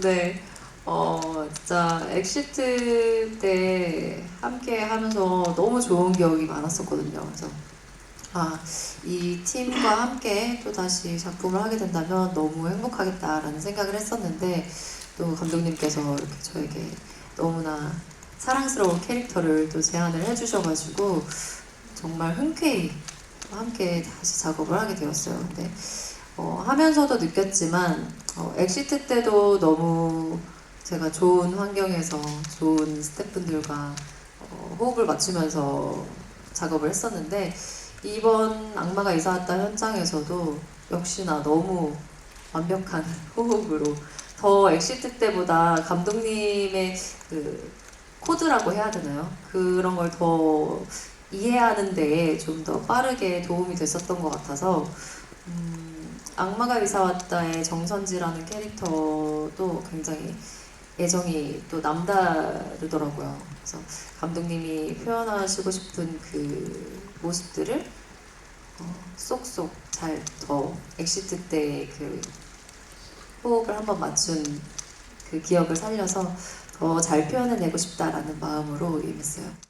네. 어, 진짜 엑시트 때 함께 하면서 너무 좋은 기억이 많았었거든요. 그래서 아, 이 팀과 함께 또 다시 작품을 하게 된다면 너무 행복하겠다라는 생각을 했었는데 또 감독님께서 이렇게 저에게 너무나 사랑스러운 캐릭터를 또 제안을 해주셔가지고 정말 흔쾌히 함께 다시 작업을 하게 되었어요. 근데 어, 하면서도 느꼈지만 어, 엑시트 때도 너무 제가 좋은 환경에서 좋은 스태프분들과 어, 호흡을 맞추면서 작업을 했었는데 이번 악마가 이사 왔다 현장에서도 역시나 너무 완벽한 호흡으로 더 엑시트 때보다 감독님의 그 코드라고 해야 되나요? 그런 걸 더 이해하는 데에 좀 더 빠르게 도움이 됐었던 것 같아서 음, 악마가 이사 왔다의 정선지라는 캐릭터도 굉장히 애정이 또 남다르더라고요. 그래서 감독님이 표현하시고 싶은 그 모습들을 어, 쏙쏙 잘 더 엑시트 때의 그 호흡을 한번 맞춘 그 기억을 살려서 더 잘 표현해내고 싶다라는 마음으로 임했어요.